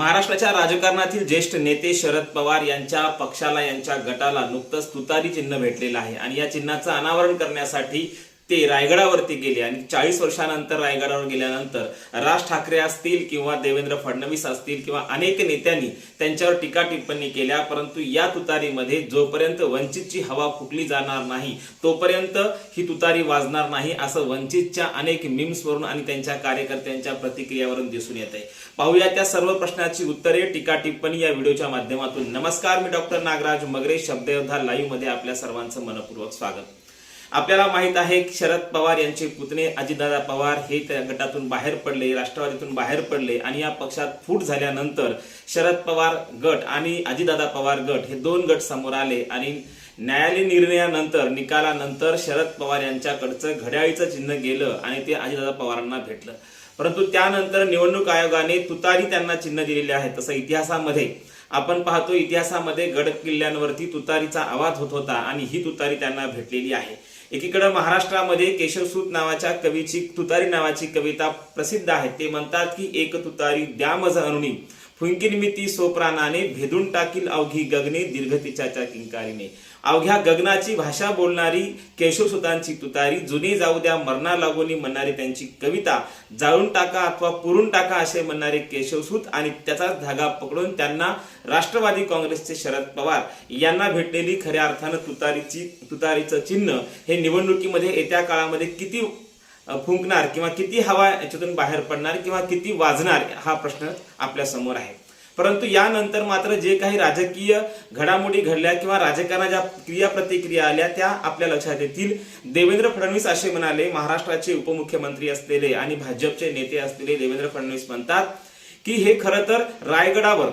महाराष्ट्राच्या राजकारणातील ज्येष्ठ नेते शरद पवार यांच्या पक्षाला यांच्या गटाला नुकतंच तुतारी चिन्ह भेटलेलं आहे. आणि या चिन्हाचं अनावरण करण्यासाठी ते रायगडावरती गेले आणि चाळीस वर्षानंतर रायगडावर गेल्यानंतर राज ठाकरे असतील किंवा देवेंद्र फडणवीस असतील किंवा अनेक नेत्यांनी त्यांच्यावर टीका टिप्पणी केल्या परंतु या तुतारीमध्ये जोपर्यंत वंचितची हवा फुकली जाणार नाही तोपर्यंत ही तुतारी वाजणार नाही असं वंचितच्या अनेक मिम्सवरून आणि त्यांच्या कार्यकर्त्यांच्या प्रतिक्रियावरून दिसून येत आहे. पाहूया त्या सर्व प्रश्नाची उत्तरे टीका टिप्पणी या व्हिडिओच्या माध्यमातून. नमस्कार मी डॉक्टर नागराज मगरे शब्दयोद्धा लाईव्हमध्ये आपल्या सर्वांचं मनपूर्वक स्वागत. आपल्याला माहीत आहे की शरद पवार यांचे पुतणे अजितदादा पवार हे त्या गटातून बाहेर पडले राष्ट्रवादीतून बाहेर पडले आणि या पक्षात फूट झाल्यानंतर शरद पवार गट आणि अजितदादा पवार गट हे दोन गट समोर आले आणि न्यायालयीन निर्णयानंतर निकालानंतर शरद पवार यांच्याकडचं घड्याळीचं चिन्ह गेलं आणि ते अजितदादा पवारांना भेटलं. परंतु त्यानंतर निवडणूक आयोगाने तुतारी त्यांना चिन्ह दिलेले आहे. तसं इतिहासामध्ये आपण पाहतो इतिहासामध्ये गड किल्ल्यांवरती तुतारीचा आवाज होत होता आणि ही तुतारी त्यांना भेटलेली आहे. एकीकडे महाराष्ट्रामध्ये केशवसूत नावाच्या कवीची तुतारी नावाची कविता प्रसिद्ध आहे ते म्हणतात की एक तुतारी द्या मज अनुनी फुंकीन सोप्राणाने भेदून टाकील अवघी गगने दीर्घ किंकारीने. अवघ्या गगनाची भाषा बोलणारी केशवसुतांची तुतारी जुने जाऊ द्या मरणा लागोनी म्हणणारी त्यांची कविता जाळून टाका अथवा पुरून टाका असे म्हणणारे केशवसूत आणि त्याचाच धागा पकडून त्यांना राष्ट्रवादी काँग्रेसचे शरद पवार यांना भेटलेली खऱ्या अर्थानं तुतारीची तुतारीचं चिन्ह हे निवडणुकीमध्ये येत्या काळामध्ये किती फुंकणार किंवा किती हवा याच्यातून बाहेर पडणार किंवा किती वाजणार हा प्रश्न आपल्यासमोर आहे. परंतु यानंतर मात्र जे काही राजकीय घडामोडी घडल्या किंवा राजकारणाच्या क्रिया प्रतिक्रिया आल्या त्या आपल्या लक्षात येतील. देवेंद्र फडणवीस असे म्हणाले महाराष्ट्राचे उपमुख्यमंत्री असलेले आणि भाजपचे नेते असलेले देवेंद्र फडणवीस म्हणतात की हे खरं तर रायगडावर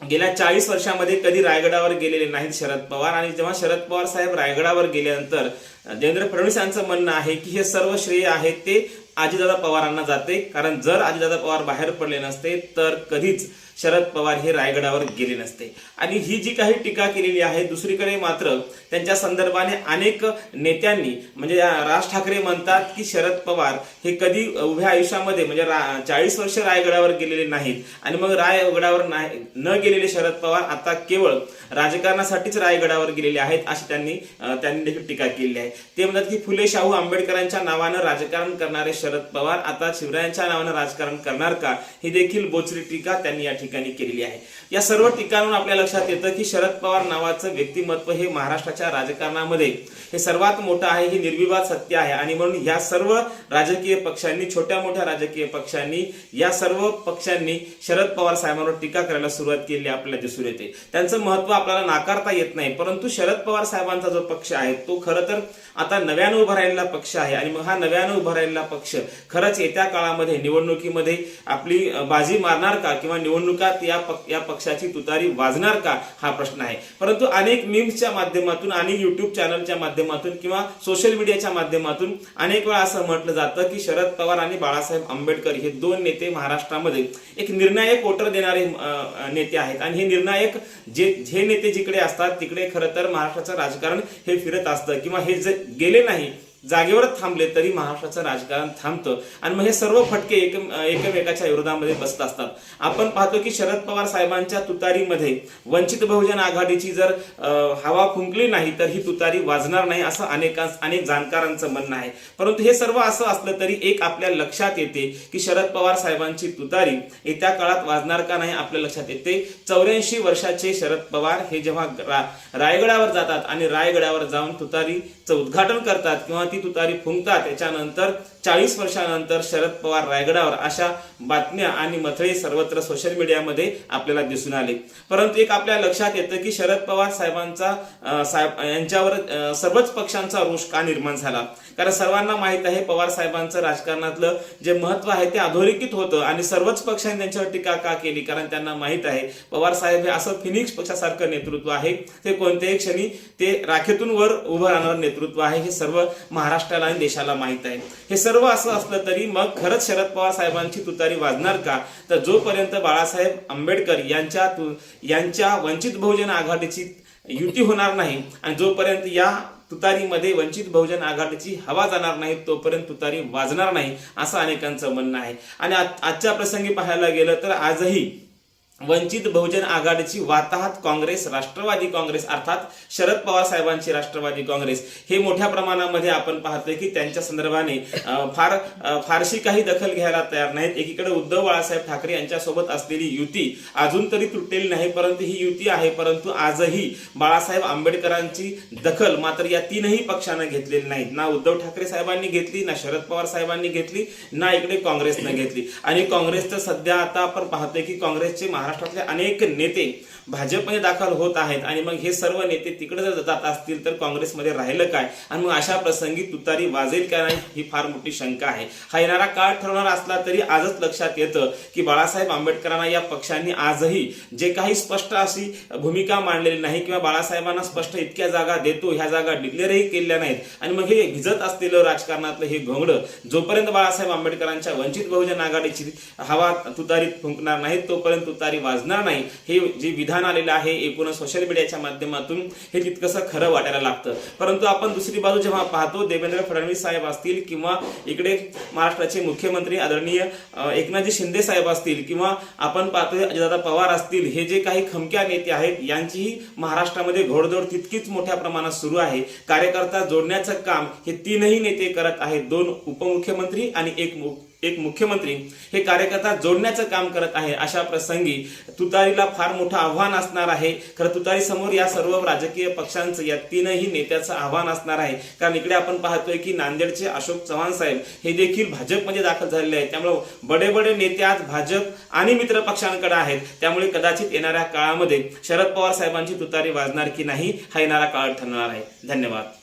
गेल्या चाळीस वर्षामध्ये कधी रायगडावर गेलेले नाहीत शरद पवार आणि जेव्हा शरद पवार साहेब रायगडावर गेल्यानंतर देवेंद्र फडणवीस यांचं म्हणणं आहे की हे सर्व श्रेय आहे ते आजीदादा पवारांना जाते. कारण जर आजीदादा पवार बाहेर पडले नसते तर कधीच शरद पवार हे रायगडावर गेले नसते. आणि ही जी काही टीका केलेली आहे दुसरीकडे मात्र त्यांच्या संदर्भाने अनेक नेत्यांनी म्हणजे राज ठाकरे म्हणतात की शरद पवार हे कधी उभ्या आयुष्यामध्ये म्हणजे चाळीस वर्ष रायगडावर गेलेले नाहीत. आणि मग रायगडावर नाही न गेलेले शरद पवार आता केवळ राजकारणासाठीच रायगडावर गेलेले आहेत अशी त्यांनी त्यांनी देखील टीका केलेली आहे. ते म्हणतात की फुले शाहू आंबेडकरांच्या नावानं राजकारण करणारे शरद पवार आता शिवरायांच्या नावानं राजकारण करणार का? ही देखील बोचरी टीका त्यांनी या ठिकाणी केलेली आहे. या सर्व टीकांवरून आपल्या लक्षात येतं की शरद पवार नावाचं व्यक्तिमत्व हे महाराष्ट्राच्या राजकारणामध्ये हे सर्वात मोठं आहे हे निर्विवाद सत्य आहे. आणि म्हणून या सर्व राजकीय पक्षांनी छोट्या मोठ्या राजकीय पक्षांनी या सर्व पक्षांनी शरद पवार साहेबांवर टीका करायला सुरुवात केली आपल्याला दिसून येते. त्यांचं महत्त्व आपल्याला नाकारता येत नाही परंतु शरद पवार साहेबांचा जो पक्ष आहे तो खरं तर आता नव्यानं उभा राहिलेला पक्ष आहे. आणि मग हा नव्यानं उभा राहिलेला पक्ष खरंच येत्या काळामध्ये निवडणुकीमध्ये आपली बाजी मारणार का किंवा निवडणुकात या पक- या पक्षाची तुतारी वाजणार का हा प्रश्न आहे. परंतु अनेक मीम्सच्या माध्यमातून आणि युट्यूब चॅनलच्या माध्यमातून किंवा सोशल मीडियाच्या माध्यमातून अनेक वेळा असं म्हटलं जातं की शरद पवार आणि बाळासाहेब आंबेडकर हे दोन नेते महाराष्ट्रामध्ये एक निर्णायक वोटर देणारे नेते आहेत. आणि हे निर्णायक जे जे नेते जिकडे असतात तिकडे खरं तर महाराष्ट्राचं राजकारण हे फिरत असतं. किंवा हे जे गेले नाही जागेवरच थांबले तरी महाराष्ट्राचं राजकारण थांबतं. आणि मग हे सर्व फटके एक एकमेकाच्या विरोधामध्ये बसत असतात. आपण पाहतो की शरद पवार साहेबांच्या तुतारीमध्ये वंचित बहुजन आघाडीची जर हवा फुंकली नाही तर ही तुतारी वाजणार नाही असं अनेकां अनेक जाणकारांचं म्हणणं आहे. परंतु हे सर्व असं असलं तरी एक आपल्या लक्षात येते की शरद पवार साहेबांची तुतारी येत्या काळात वाजणार का नाही आपल्या लक्षात येते. चौऱ्याऐंशी वर्षाचे शरद पवार हे जेव्हा रायगडावर जातात आणि रायगडावर जाऊन तुतारीचं उद्घाटन करतात किंवा ती तुतारी फुंकता त्याच्यानंतर चाळीस वर्षानंतर शरद पवार रायगडावर अशा बातम्या आणि मथळे सर्वत्र सोशल मीडियामध्ये आपल्याला दिसून आले. परंतु एक आपल्या लक्षात येतं की शरद पवार साहेबांचा साहेब यांच्यावर सर्वच पक्षांचा रोष का निर्माण झाला? कारण सर्वांना माहीत आहे पवार साहेबांचं राजकारणातलं जे महत्त्व आहे ते अधोरेखित होतं आणि सर्वच पक्षांनी त्यांच्यावर टीका का केली? कारण त्यांना माहीत आहे पवार साहेब हे असं फिनिक्स पक्षासारखं नेतृत्व आहे. ते कोणत्याही क्षणी ते राखेतून वर उभं राहणारं नेतृत्व आहे. हे सर्व महाराष्ट्राला आणि देशाला माहीत आहे. हे सर्व असं असलं तरी मग खरंच शरद पवार साहेबांची तुतारी वाजणार का? तर जोपर्यंत बाळासाहेब आंबेडकर यांच्या तु- यांच्या वंचित बहुजन आघाडीची युती होणार नाही आणि जोपर्यंत या तुतारीमध्ये वंचित बहुजन आघाडीची हवा जाणार नाही तोपर्यंत तुतारी वाजणार नाही असं अनेकांचं म्हणणं आहे. आणि आजच्या प्रसंगी पाहायला गेलं तर आजही वंचित बहुजन आघाडीची वाताहत काँग्रेस राष्ट्रवादी काँग्रेस अर्थात शरद पवार साहेबांची राष्ट्रवादी काँग्रेस. हे मोठ्या प्रमाणामध्ये आपण पाहतोय की त्यांच्या संदर्भाने फार फारशी काही दखल घ्यायला तयार नाहीत. एकीकडे उद्धव बाळासाहेब ठाकरे यांच्यासोबत असलेली युती अजून तरी तुटलेली नाही परंतु ही युती आहे. परंतु आजही बाळासाहेब आंबेडकरांची दखल मात्र या तीनही पक्षानं घेतलेली नाही ना उद्धव ठाकरे साहेबांनी घेतली ना शरद पवार साहेबांनी घेतली ना इकडे काँग्रेसनं घेतली. आणि काँग्रेसचं सध्या आता आपण पाहतोय की काँग्रेसचे महाराष्ट्रातले अनेक नेते भाजपमध्ये दाखल होत आहेत आणि मग हे सर्व नेते तिकडे जर जात असतील तर काँग्रेसमध्ये राहिलं काय? आणि मग अशा प्रसंगी तुतारी वाजेल का नाही ही फार मोठी शंका आहे. हा येणारा काळ ठरवणार असला तरी आजच लक्षात येतं की बाळासाहेब आंबेडकरांना या पक्षांनी आजही जे काही स्पष्ट अशी भूमिका मांडलेली नाही किंवा बाळासाहेबांना स्पष्ट इतक्या जागा देतो ह्या जागा डिक्लेअरही केलेल्या नाहीत. आणि मग हे भिजत असलेलं राजकारणातलं हे घोंगडं जोपर्यंत बाळासाहेब आंबेडकरांच्या वंचित बहुजन आघाडीची हवा तुतारीत फुंकणार नाही तोपर्यंत तुतारी वाजणार नाही हे जे विधान आलेलं आहे एकूण सोशल मीडियाच्या माध्यमातून हे तितकंसं खरं वाटायला लागतं. परंतु आपण दुसरी बाजू जेव्हा पाहतो देवेंद्र फडणवीस साहेब असतील किंवा इकडे महाराष्ट्राचे मुख्यमंत्री आदरणीय एकनाथजी शिंदे साहेब असतील किंवा आपण पाहतोय अजितदादा पवार असतील हे जे काही खमक्या नेते आहेत यांचीही महाराष्ट्रामध्ये घोडदौड तितकीच मोठ्या प्रमाणात सुरू आहे. कार्यकर्ता जोडण्याचं काम हे तीनही नेते करत आहेत दोन उपमुख्यमंत्री आणि एक एक मुख्यमंत्री हे कार्यकर्ता जोडण्याचं काम करत आहे. अशा प्रसंगी तुतारीला फार मोठं आव्हान असणार आहे. खरं तुतारी समोर या सर्व राजकीय पक्षांचं या तीनही नेत्याचं आव्हान असणार आहे. कारण इकडे आपण पाहतोय की नांदेडचे अशोक चव्हाण साहेब हे देखील भाजपमध्ये दाखल झालेले आहेत. त्यामुळे बडे बडे नेते आज भाजप आणि मित्र पक्षांकडे आहेत. त्यामुळे कदाचित येणाऱ्या काळामध्ये शरद पवार साहेबांची तुतारी वाजणार की नाही हा येणारा काळ ठरणार आहे. धन्यवाद.